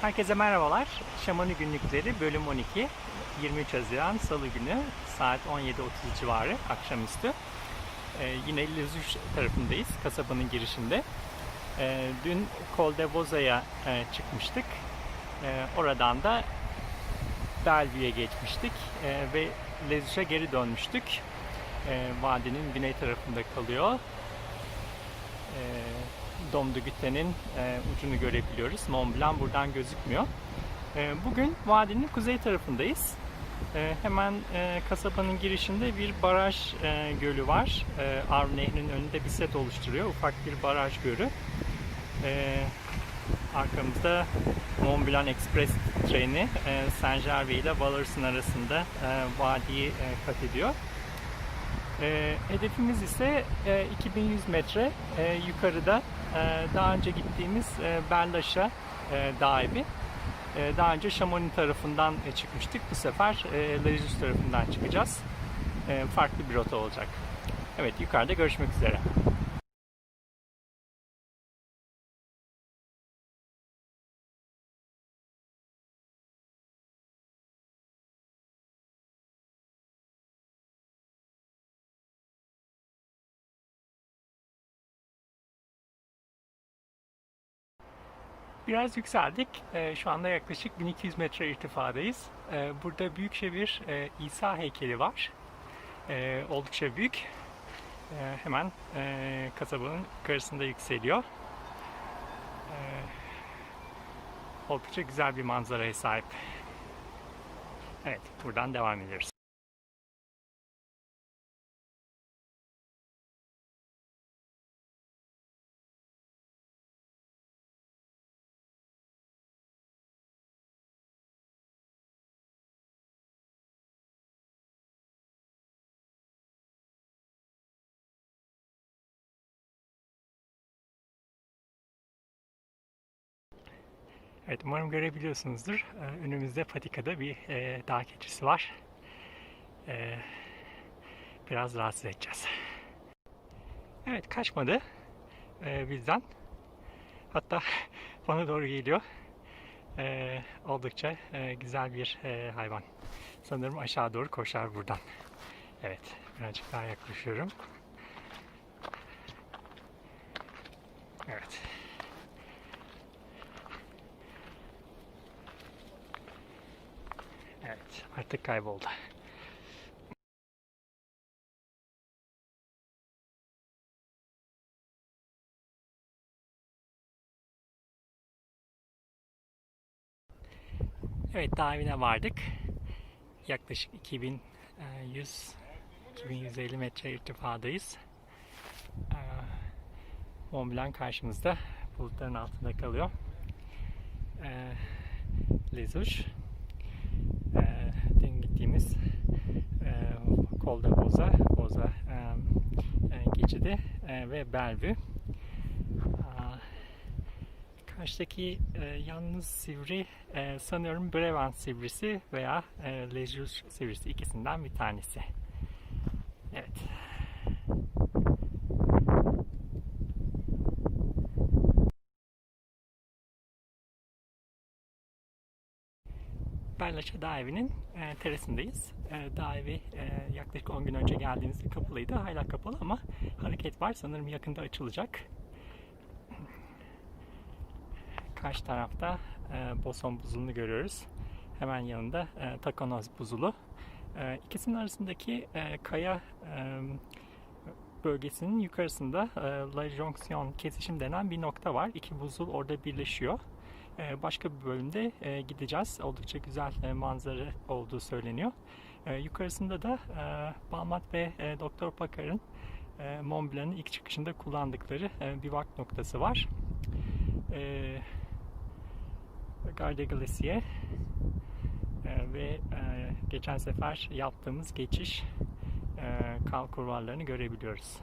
Herkese merhabalar. Şamani Günlükleri bölüm 12. 23 Haziran Salı günü saat 17.30 civarı akşamüstü. Ee, yine Lezüş tarafındayız, kasabanın girişinde. Ee, dün Col de Boza'ya e, çıkmıştık. Ee, oradan da Belvieu'ye geçmiştik e, ve Lezüş'e geri dönmüştük. Ee, vadinin güney tarafında kalıyor. Ee, Domdugüte'nin e, ucunu görebiliyoruz. Mont Blanc buradan gözükmüyor. E, bugün vadinin kuzey tarafındayız. E, hemen e, kasabanın girişinde bir baraj e, gölü var. E, Arv Nehri'nin önünde bir set oluşturuyor. Ufak bir baraj gölü. E, arkamızda Mont Blanc Express treni e, Saint Gervais ile Valors'un arasında e, vadiyi e, kat ediyor. E, hedefimiz ise e, 2100 metre e, yukarıda e, daha önce gittiğimiz e, Berlaşa e, dağ. E, daha önce Chamonix tarafından e, çıkmıştık. Bu sefer e, Larizus tarafından çıkacağız. E, farklı bir rota olacak. Evet yukarıda görüşmek üzere. Biraz yükseldik. Ee, şu anda yaklaşık 1200 metre irtifadayız. Ee, burada büyükçe bir e, İsa heykeli var. Ee, oldukça büyük. Hemen e, kasabanın yukarısında yükseliyor. Oldukça güzel bir manzaraya sahip. Evet, buradan devam ediyoruz. Evet, umarım görebiliyorsunuzdur. Ee, Önümüzde patikada bir e, dağ keçisi var. Ee, biraz rahatsız edeceğiz. Evet, kaçmadı e, bizden. Hatta bana doğru geliyor. Ee, oldukça e, güzel bir e, hayvan. Sanırım aşağı doğru koşar buradan. Evet, birazcık daha yaklaşıyorum. Evet. Artık kayboldu. Evet, dağ evine vardık. Yaklaşık 2100 2150 metre irtifadayız. Ee, Mont Blanc karşımızda bulutların altında kalıyor. Lezuş e, dün gittiğimiz e, Kolda Boza, Boza e, e, geçidi e, ve Bellevue. Karşıdaki e, yalnız sivri e, sanıyorum Brevant sivrisi veya e, Lejus sivrisi ikisinden bir tanesi. Evet. Berlaça Dağ Evi'nin e, terasındayız. E, dağ e, yaklaşık 10 gün önce geldiğimizde kapalıydı. Hala kapalı ama hareket var. Sanırım yakında açılacak. Karşı tarafta e, Boson buzulunu görüyoruz. Hemen yanında e, Takonoz buzulu. E, ikisinin arasındaki e, kaya e, bölgesinin yukarısında e, La Jonction kesişim denen bir nokta var. İki buzul orada birleşiyor. E, başka bir bölümde e, gideceğiz. Oldukça güzel e, manzara olduğu söyleniyor. E, yukarısında da e, Balmat ve Doktor Pakar'ın Mont Blanc'ın ilk çıkışında kullandıkları bir vak noktası var. Garde Glacier ve geçen sefer yaptığımız geçiş kal kurvarlarını görebiliyoruz.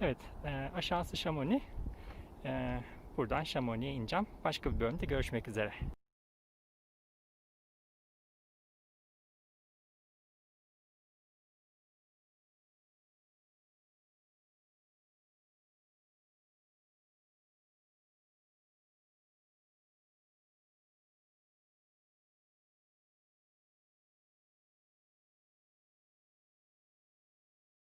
Evet, aşağısı Chamonix. Buradan Chamonix'e ineceğim. Başka bir bölümde görüşmek üzere.